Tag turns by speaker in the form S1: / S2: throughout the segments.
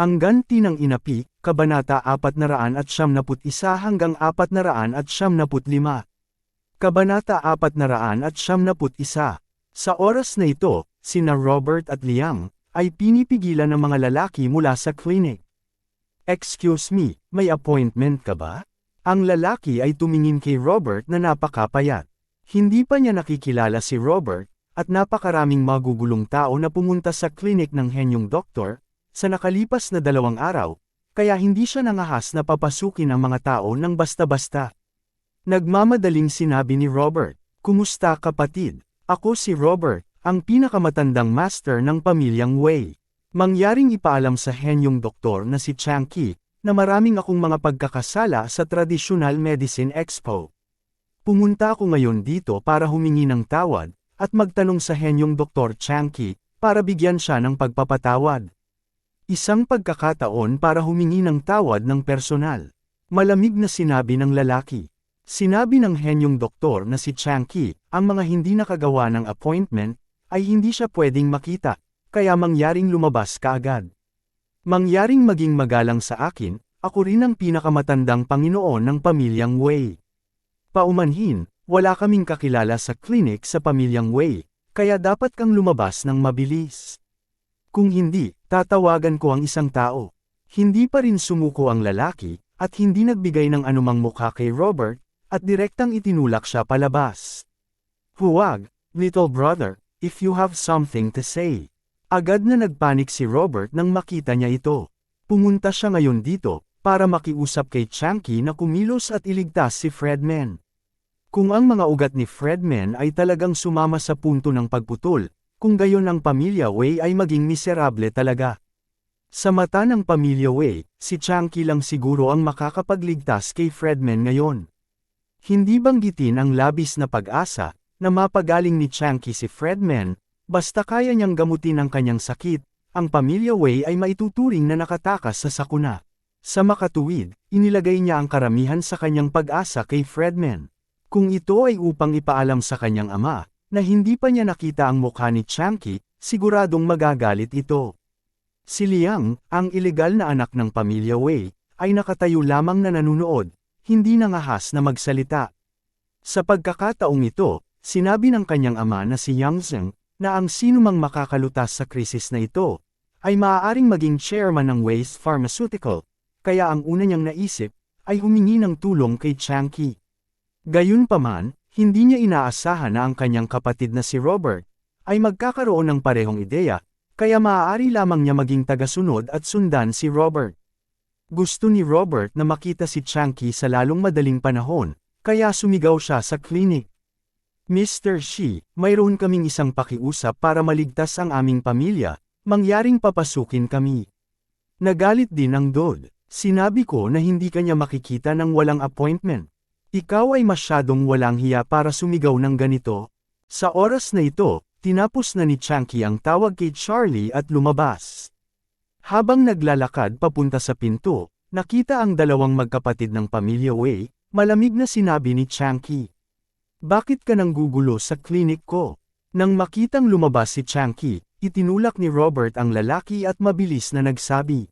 S1: Ang ganti ng inapi, Kabanata 471 hanggang 475. Kabanata 471. Sa oras na ito, sina Robert at Liam, ay pinipigilan ng mga lalaki mula sa clinic. Excuse me, may appointment ka ba? Ang lalaki ay tumingin kay Robert na napakapayat. Hindi pa niya nakikilala si Robert, at napakaraming magugulong tao na pumunta sa klinik ng henyong doktor, sa nakalipas na dalawang araw, kaya hindi siya nangahas na papasukin ang mga tao ng basta-basta. Nagmamadaling sinabi ni Robert, Kumusta kapatid? Ako si Robert, ang pinakamatandang master ng pamilyang Wei. Mangyaring ipaalam sa henyong doktor na si Changki, na maraming akong mga pagkakasala sa Traditional Medicine Expo. Pumunta ako ngayon dito para humingi ng tawad, at magtanong sa henyong Dr. Changki, para bigyan siya ng pagpapatawad. Isang pagkakataon para humingi ng tawad ng personal. Malamig na sinabi ng lalaki. Sinabi ng henyong doktor na si Changki, ang mga hindi nakagawa ng appointment, ay hindi siya pwedeng makita, kaya mangyaring lumabas kaagad. Mangyaring maging magalang sa akin, ako rin ang pinakamatandang Panginoon ng pamilyang Wei. Paumanhin, wala kaming kakilala sa clinic sa pamilyang Wei, kaya dapat kang lumabas ng mabilis. Kung hindi, tatawagan ko ang isang tao. Hindi pa rin sumuko ang lalaki, at hindi nagbigay ng anumang mukha kay Robert, at direktang itinulak siya palabas. Huwag, little brother, if you have something to say. Agad na nagpanik si Robert nang makita niya ito. Pumunta siya ngayon dito, para makiusap kay Chunky na kumilos at iligtas si Fredman. Kung ang mga ugat ni Fredman ay talagang sumama sa punto ng pagputol, kung gayon ang pamilya Wei ay maging miserable talaga. Sa mata ng pamilya Wei, si Changki lang siguro ang makakapagligtas kay Fredman ngayon. Hindi banggitin ang labis na pag-asa, na mapagaling ni Changki si Fredman, basta kaya niyang gamutin ang kanyang sakit, ang pamilya Wei ay maituturing na nakatakas sa sakuna. Sa makatuwid, inilagay niya ang karamihan sa kanyang pag-asa kay Fredman. Kung ito ay upang ipaalam sa kanyang ama, na hindi pa niya nakita ang mukha ni Changki, siguradong magagalit ito. Si Liang, ang ilegal na anak ng pamilya Wei, ay nakatayo lamang na nanunood, hindi nangahas na magsalita. Sa pagkakataong ito, sinabi ng kanyang ama na si Yang Zheng, na ang sinumang makakalutas sa krisis na ito, ay maaaring maging chairman ng Waste Pharmaceutical, kaya ang una niyang naisip, ay humingi ng tulong kay Changki. Gayunpaman, hindi niya inaasahan na ang kanyang kapatid na si Robert, ay magkakaroon ng parehong ideya, kaya maaari lamang niya maging tagasunod at sundan si Robert. Gusto ni Robert na makita si Chunky sa lalong madaling panahon, kaya sumigaw siya sa klinik. Mr. Shi, mayroon kaming isang pakiusap para maligtas ang aming pamilya, mangyaring papasukin kami. Nagalit din ang Dod. Sinabi ko na hindi kanya makikita ng walang appointment. Ikaw ay masyadong walang hiya para sumigaw ng ganito. Sa oras na ito, tinapos na ni Chunky ang tawag kay Charlie at lumabas. Habang naglalakad papunta sa pinto, nakita ang dalawang magkapatid ng pamilya Wei, malamig na sinabi ni Chunky. Bakit ka nang gugulo sa klinik ko? Nang makitang lumabas si Chunky, itinulak ni Robert ang lalaki at mabilis na nagsabi.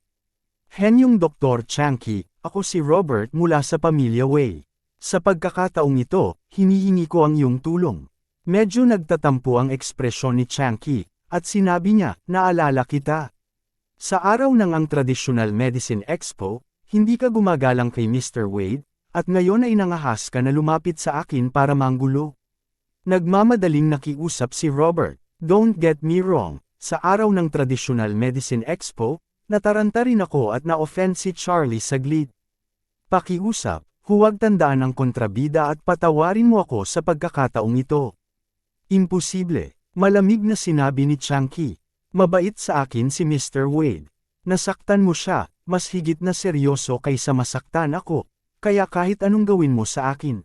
S1: Henyong Dr. Chunky, ako si Robert mula sa pamilya Wei. Sa pagkakataong ito, hinihingi ko ang iyong tulong. Medyo nagtatampo ang ekspresyon ni Changki, at sinabi niya, naalala kita. Sa araw ng ang Traditional Medicine Expo, hindi ka gumagalang kay Mr. Wade, at ngayon ay nangahas ka na lumapit sa akin para manggulo. Nagmamadaling nakiusap si Robert, don't get me wrong, sa araw ng Traditional Medicine Expo, nataranta rin ako at na-offend si Charlie saglit. Pakiusap, Huwag tandaan ang kontrabida at patawarin mo ako sa pagkakataong ito. Imposible, malamig na sinabi ni Changki. Mabait sa akin si Mr. Wade. Nasaktan mo siya, mas higit na seryoso kaysa masaktan ako, kaya kahit anong gawin mo sa akin.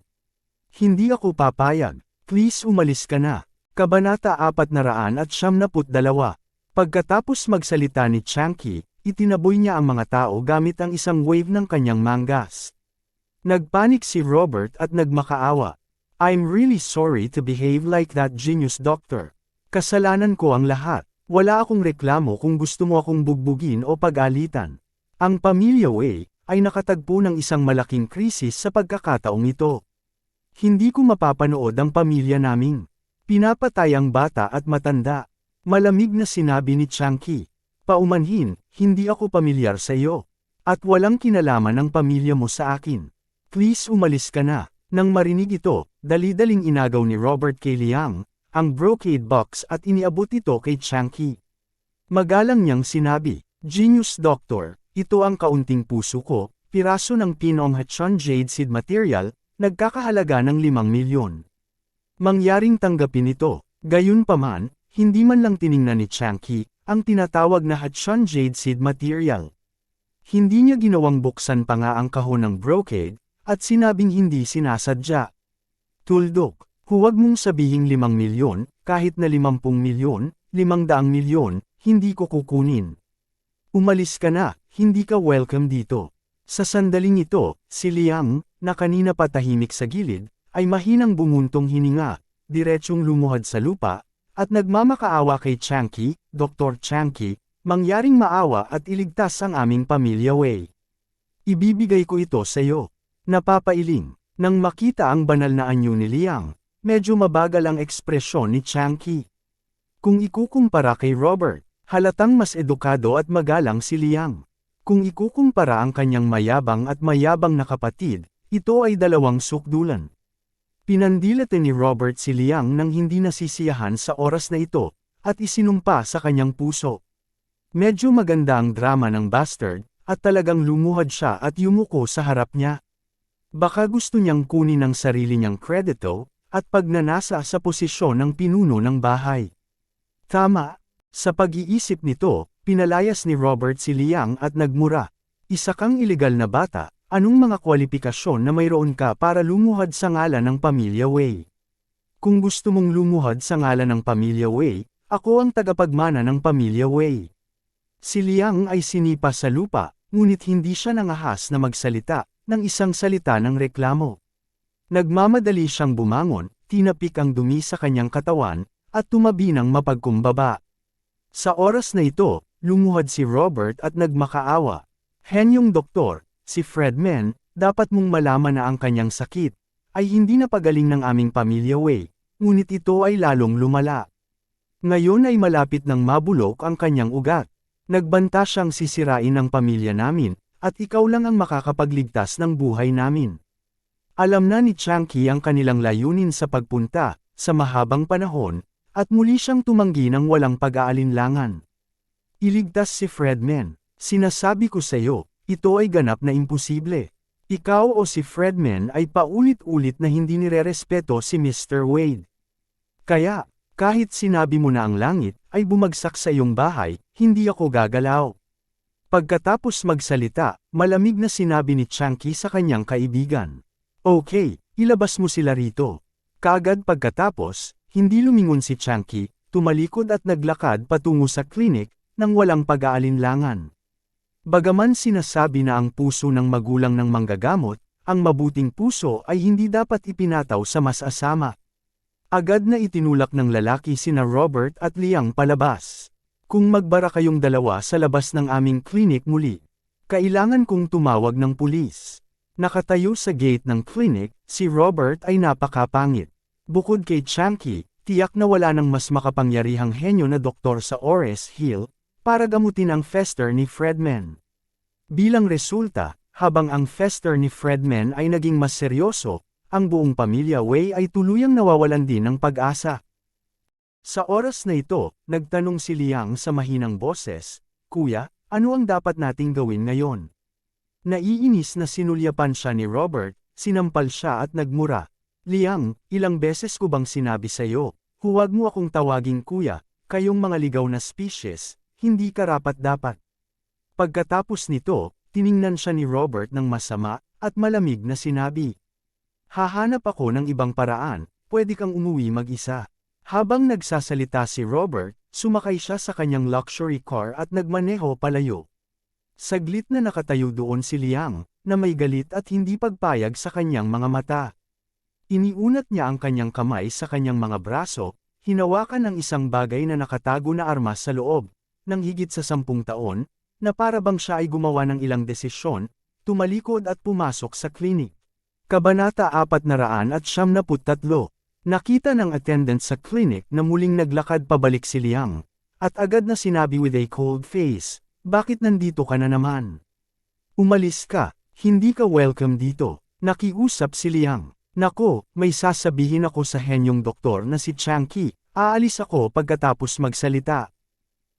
S1: Hindi ako papayag, please umalis ka na. Kabanata 400 at 72 Pagkatapos magsalita ni Chanky, itinaboy niya ang mga tao gamit ang isang wave ng kanyang mangas. Nagpanik si Robert at nagmakaawa. I'm really sorry to behave like that genius doctor. Kasalanan ko ang lahat. Wala akong reklamo kung gusto mo akong bugbugin o pag-alitan. Ang pamilya Wei ay nakatagpo ng isang malaking krisis sa pagkakataong ito. Hindi ko mapapanood ang pamilya naming. Pinapatay ang bata at matanda. Malamig na sinabi ni Changki. Paumanhin, hindi ako pamilyar sa iyo. At walang kinalaman ang pamilya mo sa akin. Please umalis ka na. Nang marinig ito, dali-daling inagaw ni Robert kay Liang, ang brocade box at iniabot ito kay Changki. Magalang niyang sinabi, Genius Doctor, ito ang kaunting puso ko, piraso ng Pinong Hachon Jade Seed Material, nagkakahalaga ng 5 milyon. Mangyaring tanggapin ito, gayunpaman, hindi man lang tiningnan ni Changki, ang tinatawag na Hachon Jade Seed Material. Hindi niya ginawang buksan pa nga ang kahon ng brocade, at sinabing hindi sinasadya. Tuldok, huwag mong sabihing 5 milyon, kahit na 50 milyon, 500 milyon, hindi ko kukunin. Umalis ka na, hindi ka welcome dito. Sa sandaling ito, si Liang, na kanina pa tahimik sa gilid, ay mahinang bumuntong hininga, diretsyong lumuhad sa lupa, at nagmamakaawa kay Chanky, Dr. Chanky, mangyaring maawa at iligtas ang aming pamilya Wei. Ibibigay ko ito sa iyo. Napapailing, nang makita ang banal na anyo ni Liang, medyo mabagal ang ekspresyon ni Chanky. Kung ikukumpara kay Robert, halatang mas edukado at magalang si Liang. Kung ikukumpara ang kanyang mayabang at mayabang na kapatid, ito ay dalawang sukdulan. Pinandilate ni Robert si Liang nang hindi nasisiyahan sa oras na ito, at isinumpa sa kanyang puso. Medyo maganda ang drama ng bastard, at talagang lumuhad siya at yumuko sa harap niya. Baka gusto niyang kunin ang sarili niyang kredito, at pagnanasa sa posisyon ng pinuno ng bahay. Tama, sa pag-iisip nito, pinalayas ni Robert si Liang at nagmura. Isa kang ilegal na bata, anong mga kwalifikasyon na mayroon ka para lumuhad sa ngalan ng pamilya Wei? Kung gusto mong lumuhad sa ngalan ng pamilya Wei, ako ang tagapagmana ng pamilya Wei. Si Liang ay sinipa sa lupa, ngunit hindi siya nangahas na magsalita, ng isang salita ng reklamo. Nagmamadali siyang bumangon, tinapik ang dumi sa kanyang katawan, at tumabi ng mapagkumbaba. Sa oras na ito, lumuhad si Robert at nagmakaawa. Henyong doktor, si Fredman, dapat mong malaman na ang kanyang sakit, ay hindi na pagaling ng aming pamilya Wei, ngunit ito ay lalong lumala. Ngayon ay malapit ng mabulok ang kanyang ugat. Nagbanta siyang sisirain ang pamilya namin, at ikaw lang ang makakapagligtas ng buhay namin. Alam na ni Changki ang kanilang layunin sa pagpunta, sa mahabang panahon, at muli siyang tumanggi ng walang pag-aalinlangan. Iligtas si Fredman, sinasabi ko sa iyo, ito ay ganap na imposible. Ikaw o si Fredman ay paulit-ulit na hindi nirerespeto si Mr. Wade. Kaya, kahit sinabi mo na ang langit, ay bumagsak sa iyong bahay, hindi ako gagalaw. Pagkatapos magsalita, malamig na sinabi ni Chunky sa kanyang kaibigan. Okay, ilabas mo sila rito. Kaagad pagkatapos, hindi lumingon si Chunky, tumalikod at naglakad patungo sa klinik, nang walang pag-aalinlangan. Bagaman sinasabi na ang puso ng magulang ng manggagamot, ang mabuting puso ay hindi dapat ipinataw sa mas asama. Agad na itinulak ng lalaki sina Robert at Liang palabas. Kung magbara kayong dalawa sa labas ng aming klinik muli, kailangan kong tumawag ng pulis. Nakatayo sa gate ng klinik, si Robert ay napakapangit. Bukod kay Chunky, tiyak na wala nang mas makapangyarihang henyo na doktor sa Ores Hill, para gamutin ang fester ni Fredman. Bilang resulta, habang ang fester ni Fredman ay naging mas seryoso, ang buong pamilya Wei ay tuluyang nawawalan din ng pag-asa. Sa oras na ito, nagtanong si Liang sa mahinang boses, Kuya, ano ang dapat nating gawin ngayon? Naiinis na sinulyapan siya ni Robert, sinampal siya at nagmura. Liang, ilang beses ko bang sinabi sa iyo, huwag mo akong tawaging kuya, kayong mga ligaw na species, hindi karapat dapat. Pagkatapos nito, tiningnan siya ni Robert ng masama, at malamig na sinabi. Hahanap ako ng ibang paraan, pwede kang umuwi mag-isa. Habang nagsasalita si Robert, sumakay siya sa kanyang luxury car at nagmaneho palayo. Saglit na nakatayo doon si Liang, na may galit at hindi pagpayag sa kanyang mga mata. Iniunat niya ang kanyang kamay sa kanyang mga braso, hinawakan ang isang bagay na nakatago na armas sa loob, ng higit sa sampung taon, na para bang siya ay gumawa ng ilang desisyon, tumalikod at pumasok sa klinik. Kabanata 473 Nakita ng attendant sa clinic na muling naglakad pabalik si Liang, at agad na sinabi with a cold face, bakit nandito ka na naman? Umalis ka, hindi ka welcome dito. Nakiusap si Liang. Nako, may sasabihin ako sa henyong doktor na si Changki, aalis ako pagkatapos magsalita.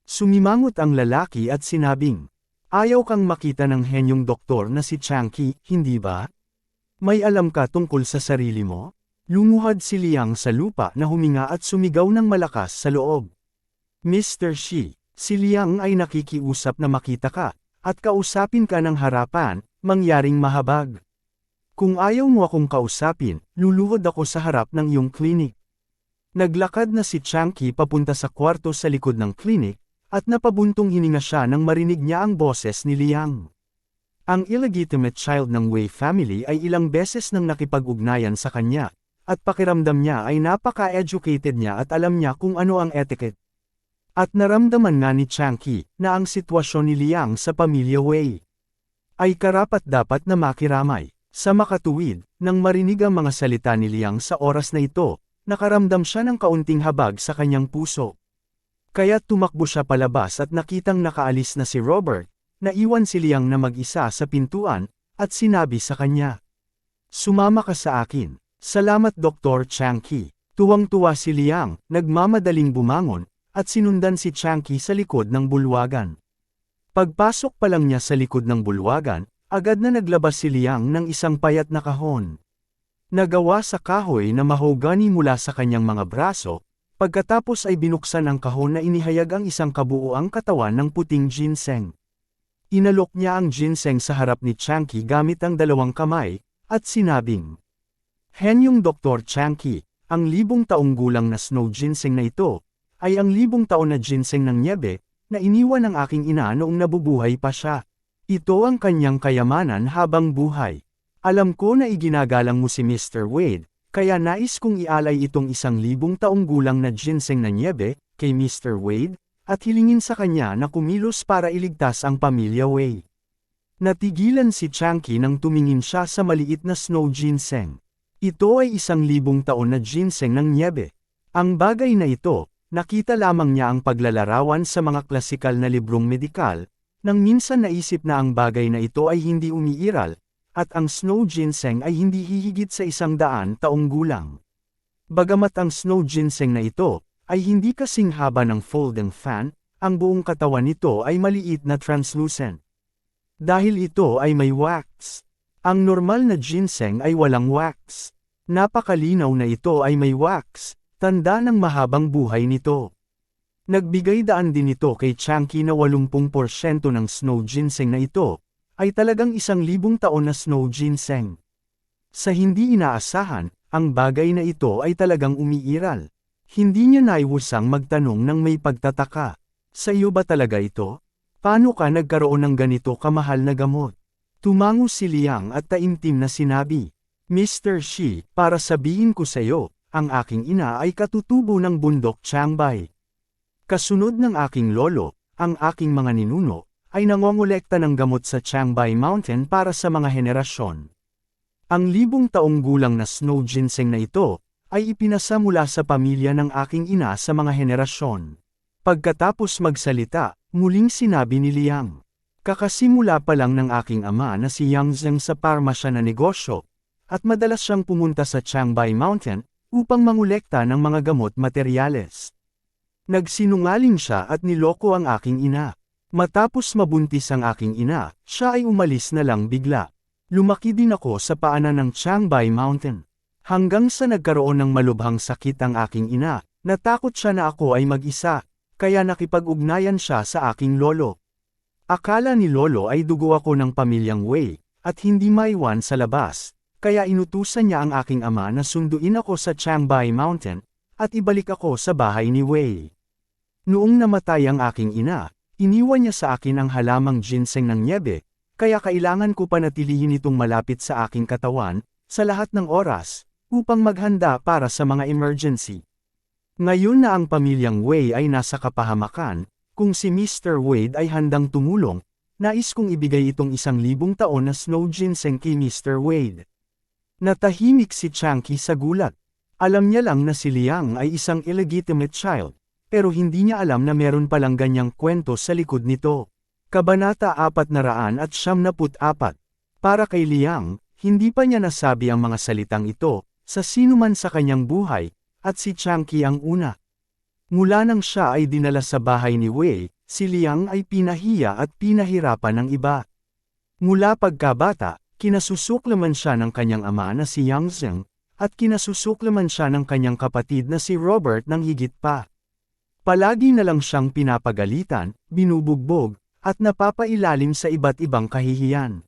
S1: Sumimangot ang lalaki at sinabing, Ayaw kang makita ng henyong doktor na si Changki, hindi ba? May alam ka tungkol sa sarili mo? Lumuhad si Liang sa lupa na huminga at sumigaw ng malakas sa loob. Mr. Shi, si Liang ay nakikiusap na makita ka, at kausapin ka ng harapan, mangyaring mahabag. Kung ayaw mo akong kausapin, luluhod ako sa harap ng iyong klinik. Naglakad na si Changki papunta sa kwarto sa likod ng klinik, at napabuntong hininga siya nang marinig niya ang boses ni Liang. Ang illegitimate child ng Wei family ay ilang beses nang nakipag-ugnayan sa kanya, at pakiramdam niya ay napaka-educated niya at alam niya kung ano ang etiquette. At naramdaman nga ni Changki na ang sitwasyon ni Liang sa pamilya Wei ay karapat dapat na makiramay. Sa makatuwid, nang marinig ang mga salita ni Liang sa oras na ito, nakaramdam siya ng kaunting habag sa kanyang puso. Kaya tumakbo siya palabas at nakitang nakaalis na si Robert, naiwan si Liang na mag-isa sa pintuan, at sinabi sa kanya, Sumama ka sa akin. Salamat Dr. Changki. Tuwang-tuwa si Liang, nagmamadaling bumangon, at sinundan si Changki sa likod ng bulwagan. Pagpasok pa lang niya sa likod ng bulwagan, agad na naglabas si Liang ng isang payat na kahon. Nagawa sa kahoy na mahogani mula sa kanyang mga braso, pagkatapos ay binuksan ang kahon na inihayag ang isang kabuoang katawan ng puting ginseng. Inalok niya ang ginseng sa harap ni Changki gamit ang dalawang kamay, at sinabing, Henyong Dr. Changki, ang libong taong gulang na snow ginseng na ito, ay ang libong taon na ginseng ng niebe, na iniwan ng aking ina noong nabubuhay pa siya. Ito ang kanyang kayamanan habang buhay. Alam ko na iginagalang mo si Mr. Wade, kaya nais kong ialay itong isang libong taong gulang na ginseng na niebe, kay Mr. Wade, at hilingin sa kanya na kumilos para iligtas ang pamilya Wade. Natigilan si Changki nang tumingin siya sa maliit na snow ginseng. Ito ay isang libong taon na ginseng ng niebe. Ang bagay na ito, nakita lamang niya ang paglalarawan sa mga klasikal na librong medikal, nang minsan naisip na ang bagay na ito ay hindi umiiral, at ang snow ginseng ay hindi hihigit sa isang daan taong gulang. Bagamat ang snow ginseng na ito, ay hindi kasing haba ng folding fan, ang buong katawan nito ay maliit na translucent. Dahil ito ay may wax. Ang normal na ginseng ay walang wax. Napakalinaw na ito ay may wax, tanda ng mahabang buhay nito. Nagbigay daan din ito kay Changki na 80% ng snow ginseng na ito, ay talagang isang libong taon na snow ginseng. Sa hindi inaasahan, ang bagay na ito ay talagang umiiral. Hindi niya naiwusang magtanong ng may pagtataka. Sa iyo ba talaga ito? Paano ka nagkaroon ng ganito kamahal na gamot? Tumango si Liang at taimtim na sinabi. Mr. Shi, para sabihin ko sa iyo, ang aking ina ay katutubo ng bundok Changbay. Kasunod ng aking lolo, ang aking mga ninuno, ay nangongolekta ng gamot sa Changbay Mountain para sa mga henerasyon. Ang libong taong gulang na snow ginseng na ito, ay ipinasa mula sa pamilya ng aking ina sa mga henerasyon. Pagkatapos magsalita, muling sinabi ni Liang. Kakasimula pa lang ng aking ama na si Yang Zheng sa parmasya na negosyo, at madalas siyang pumunta sa Changbay Mountain upang mangolekta ng mga gamot materyales. Nagsinungaling siya at niloko ang aking ina. Matapos mabuntis ang aking ina, siya ay umalis na lang bigla. Lumaki din ako sa paanan ng Changbay Mountain. Hanggang sa nagkaroon ng malubhang sakit ang aking ina, natakot siya na ako ay mag-isa, kaya nakipag-ugnayan siya sa aking lolo. Akala ni Lolo ay dugo ako ng pamilyang Wei, at hindi maiwan sa labas, kaya inutusan niya ang aking ama na sunduin ako sa Changbai Mountain, at ibalik ako sa bahay ni Wei. Noong namatay ang aking ina, iniwan niya sa akin ang halamang ginseng ng niebe, kaya kailangan ko panatilihin itong malapit sa aking katawan, sa lahat ng oras, upang maghanda para sa mga emergency. Ngayon na ang pamilyang Wei ay nasa kapahamakan, kung si Mr. Wade ay handang tumulong, nais kong ibigay itong isang libong taon na snow ginseng kay Mr. Wade. Natahimik si Chunky sa gulat. Alam niya lang na si Liang ay isang illegitimate child, pero hindi niya alam na meron palang ganyang kwento sa likod nito. Kabanata 400 at 74 Para kay Liang, hindi pa niya nasabi ang mga salitang ito, sa sino man sa kanyang buhay, at si Chunky ang una. Mula nang siya ay dinala sa bahay ni Wei, si Liang ay pinahiya at pinahirapan ng iba. Mula pagkabata, kinasusuklaman siya ng kanyang ama na si Yang Zheng, at kinasusuklaman siya ng kanyang kapatid na si Robert ng higit pa. Palagi na lang siyang pinapagalitan, binubugbog, at napapailalim sa iba't ibang kahihiyan.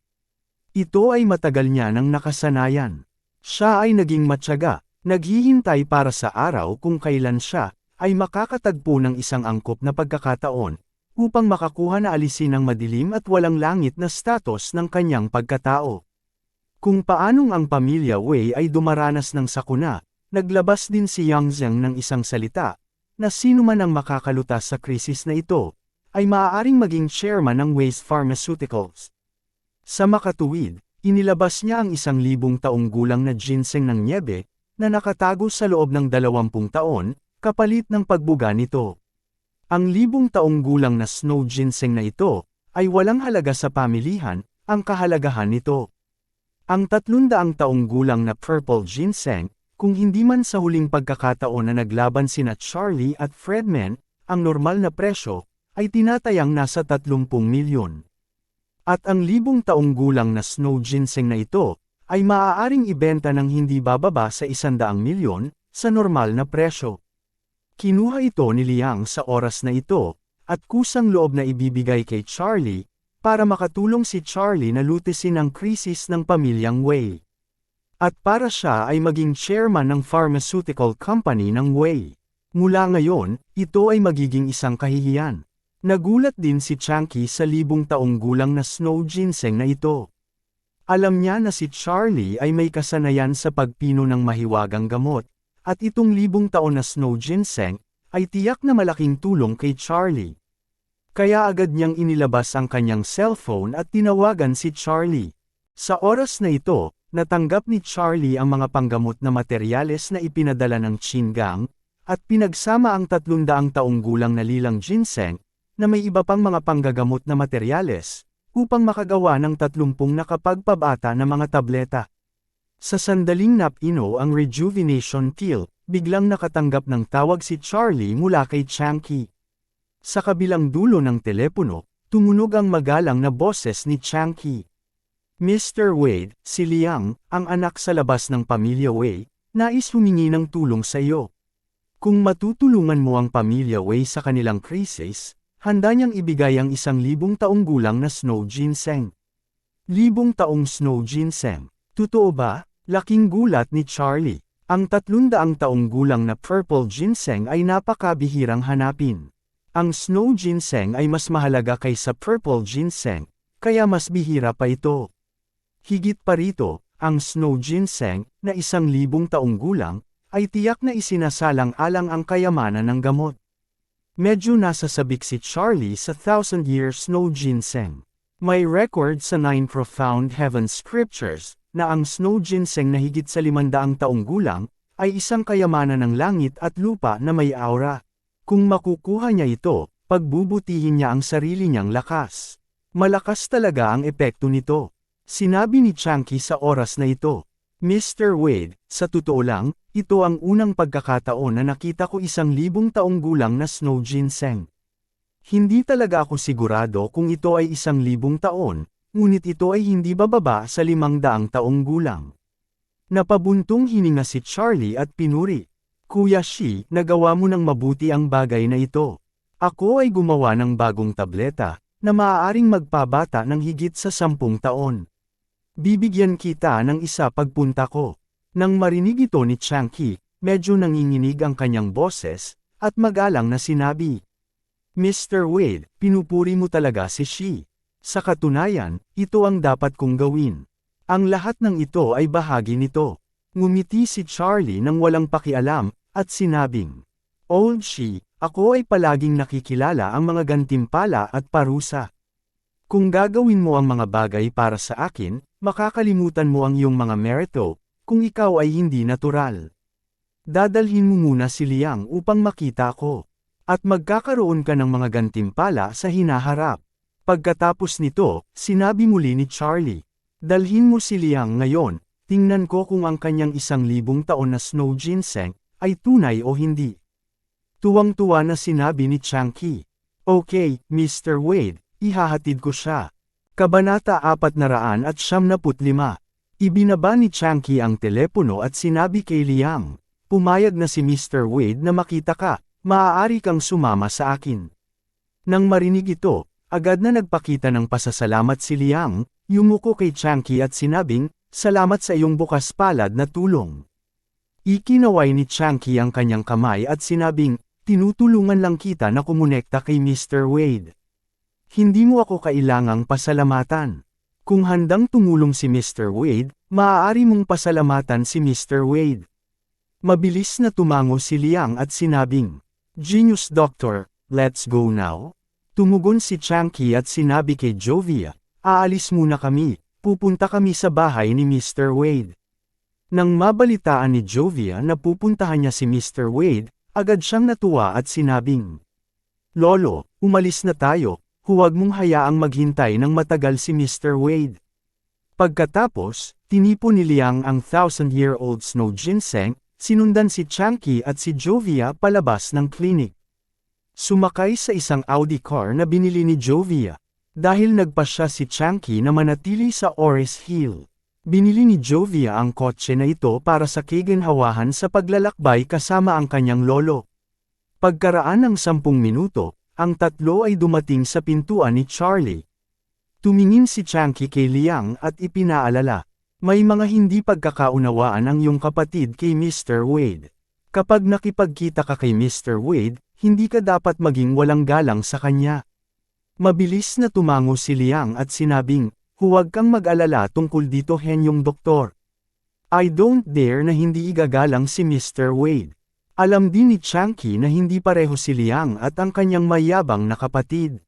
S1: Ito ay matagal niya ng nakasanayan. Siya ay naging matyaga, naghihintay para sa araw kung kailan siya, ay makakatagpo ng isang angkop na pagkakataon, upang makakuha na alisin ang madilim at walang langit na status ng kanyang pagkatao. Kung paanong ang pamilya Wei ay dumaranas ng sakuna, naglabas din si Yang Zheng ng isang salita, na sino man ang makakalutas sa krisis na ito, ay maaaring maging chairman ng Waste Pharmaceuticals. Sa makatuwid, inilabas niya ang isang libong taong gulang na ginseng ng niebe, na nakatago sa loob ng dalawampung taon, kapalit ng pagbuga nito. Ang libong taong gulang na snow ginseng na ito, ay walang halaga sa pamilihan, ang kahalagahan nito. Ang tatlundaang taong gulang na purple ginseng, kung hindi man sa huling pagkakataon na naglaban sina Charlie at Fredman, ang normal na presyo, ay tinatayang nasa 30 milyon. At ang libong taong gulang na snow ginseng na ito, ay maaaring ibenta ng hindi bababa sa 100 milyon, sa normal na presyo. Kinuha ito ni Liang sa oras na ito, at kusang loob na ibibigay kay Charlie, para makatulong si Charlie na lutisin ang krisis ng pamilyang Wei. At para siya ay maging chairman ng pharmaceutical company ng Wei. Mula ngayon, ito ay magiging isang kahihiyan. Nagulat din si Chunky sa libong taong gulang na snow ginseng na ito. Alam niya na si Charlie ay may kasanayan sa pagpino ng mahiwagang gamot, at itong libong taon na snow ginseng, ay tiyak na malaking tulong kay Charlie. Kaya agad niyang inilabas ang kanyang cellphone at tinawagan si Charlie. Sa oras na ito, natanggap ni Charlie ang mga panggamot na materyales na ipinadala ng Qingang, at pinagsama ang 300 taong gulang na lilang ginseng, na may iba pang mga panggagamot na materyales, upang makagawa ng 30 nakapagpabata na mga tableta. Sa sandaling napino ang rejuvenation pill, biglang nakatanggap ng tawag si Charlie mula kay Chunky. Sa kabilang dulo ng telepono, tumunog ang magalang na boses ni Chunky. Mr. Wade, si Liang, ang anak sa labas ng pamilya Wei, nais humingi ng tulong sa iyo. Kung matutulungan mo ang pamilya Wei sa kanilang krisis, handa niyang ibigay ang isang libong taong gulang na snow ginseng. Libong taong snow ginseng. Totoo ba? Laking gulat ni Charlie. Ang 300 taong gulang na purple ginseng ay napakabihirang hanapin. Ang snow ginseng ay mas mahalaga kaysa purple ginseng, kaya mas bihira pa ito. Higit pa rito, ang snow ginseng, na isang libong taong gulang, ay tiyak na isinasalang-alang ang kayamanan ng gamot. Medyo nasa sabik si Charlie sa Thousand Year Snow Ginseng. May record sa Nine Profound Heaven Scriptures, na ang snow ginseng na higit sa limandaang taong gulang, ay isang kayamanan ng langit at lupa na may aura. Kung makukuha niya ito, pagbubutihin niya ang sarili niyang lakas. Malakas talaga ang epekto nito. Sinabi ni Chunky sa oras na ito. Mr. Wade, sa totoo lang, ito ang unang pagkakataon na nakita ko isang libong taong gulang na snow ginseng. Hindi talaga ako sigurado kung ito ay isang libong taon, ngunit ito ay hindi bababa sa limang daang taong gulang. Napabuntong hininga si Charlie at pinuri. Kuya Shi, nagawa mo ng mabuti ang bagay na ito. Ako ay gumawa ng bagong tableta, na maaaring magpabata ng higit sa sampung taon. Bibigyan kita ng isa pagpunta ko. Nang marinig ito ni Changki, medyo nanginginig ang kanyang boses, at magalang na sinabi. Mr. Wade, pinupuri mo talaga si Shi. Sa katunayan, ito ang dapat kong gawin. Ang lahat ng ito ay bahagi nito. Ngumiti si Charlie nang walang pakialam, at sinabing, Old Shi, ako ay palaging nakikilala ang mga gantimpala at parusa. Kung gagawin mo ang mga bagay para sa akin, makakalimutan mo ang iyong mga merito, kung ikaw ay hindi natural. Dadalhin mo muna si Liang upang makita ko. At magkakaroon ka ng mga gantimpala sa hinaharap. Pagkatapos nito, sinabi muli ni Charlie, Dalhin mo si Liang ngayon, tingnan ko kung ang kanyang isang libong taon na snow ginseng, ay tunay o hindi. Tuwang-tuwa na sinabi ni Changki. Okay, Mr. Wade, ihahatid ko siya. Kabanata 400 at 75. Ibinaba ni Changki ang telepono at sinabi kay Liang, Pumayag na si Mr. Wade na makita ka, maaari kang sumama sa akin. Nang marinig ito, agad na nagpakita ng pasasalamat si Liang, yumuko kay Changki at sinabing, Salamat sa iyong bukas palad na tulong. Ikinaway ni Changki ang kanyang kamay at sinabing, tinutulungan lang kita na kumonekta kay Mr. Wade. Hindi mo ako kailangang pasalamatan. Kung handang tumulong si Mr. Wade, maaari mong pasalamatan si Mr. Wade. Mabilis na tumango si Liang at sinabing, Genius Doctor, let's go now. Tumugon si Changki at sinabi kay Jovia, aalis muna kami, pupunta kami sa bahay ni Mr. Wade. Nang mabalitaan ni Jovia na pupuntahan niya si Mr. Wade, agad siyang natuwa at sinabing, Lolo, umalis na tayo, huwag mong hayaang maghintay ng matagal si Mr. Wade. Pagkatapos, tinipon ni Liang ang thousand-year-old snow ginseng, sinundan si Changki at si Jovia palabas ng klinik. Sumakay sa isang Audi car na binili ni Jovia, dahil nagpa siya si Changki na manatili sa Ores Hill. Binili ni Jovia ang kotse na ito para sa kiginhawahan sa paglalakbay kasama ang kanyang lolo. Pagkaraan ng sampung minuto, ang tatlo ay dumating sa pintuan ni Charlie. Tumingin si Changki kay Liang at ipinaalala, may mga hindi pagkakaunawaan ang iyong kapatid kay Mr. Wade. Kapag nakipagkita ka kay Mr. Wade, hindi ka dapat maging walang galang sa kanya. Mabilis na tumango si Liang at sinabing, Huwag kang mag-alala tungkol dito henyong doktor. I don't dare na hindi igagalang si Mr. Wade. Alam din ni Changki na hindi pareho si Liang at ang kanyang mayabang na kapatid.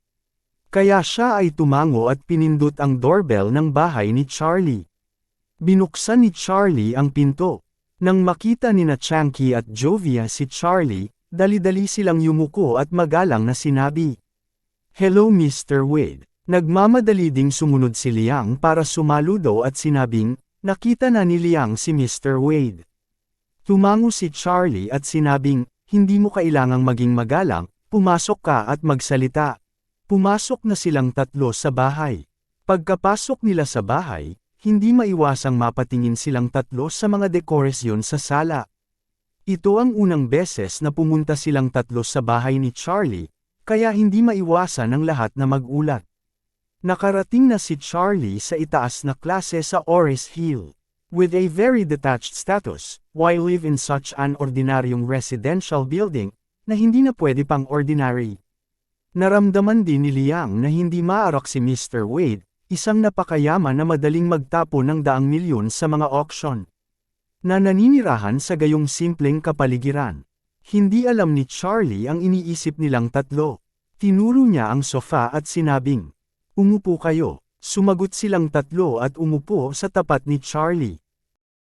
S1: Kaya siya ay tumango at pinindot ang doorbell ng bahay ni Charlie. Binuksan ni Charlie ang pinto. Nang makita ni na Changki at Jovia si Charlie, dali-dali silang yumuko at magalang na sinabi. Hello Mr. Wade. Nagmamadali ding sumunod si Liang para sumaludo at sinabing, nakita na ni Liang si Mr. Wade. Tumango si Charlie at sinabing, hindi mo kailangang maging magalang, pumasok ka at magsalita. Pumasok na silang tatlo sa bahay. Pagkapasok nila sa bahay, hindi maiwasang mapatingin silang tatlo sa mga dekorasyon sa sala. Ito ang unang beses na pumunta silang tatlo sa bahay ni Charlie, kaya hindi maiwasan ang lahat na magulat. Nakarating na si Charlie sa itaas na klase sa Ores Hill. With a very detached status, why live in such an ordinaryong residential building, na hindi na pwede pang ordinary. Naramdaman din ni Liang na hindi maarak si Mr. Wade, isang napakayaman na madaling magtapo ng daang milyon sa mga auction. Na naninirahan sa gayong simpleng kapaligiran. Hindi alam ni Charlie ang iniisip nilang tatlo. Tinuro niya ang sofa at sinabing, Umupo kayo. Sumagot silang tatlo at umupo sa tapat ni Charlie.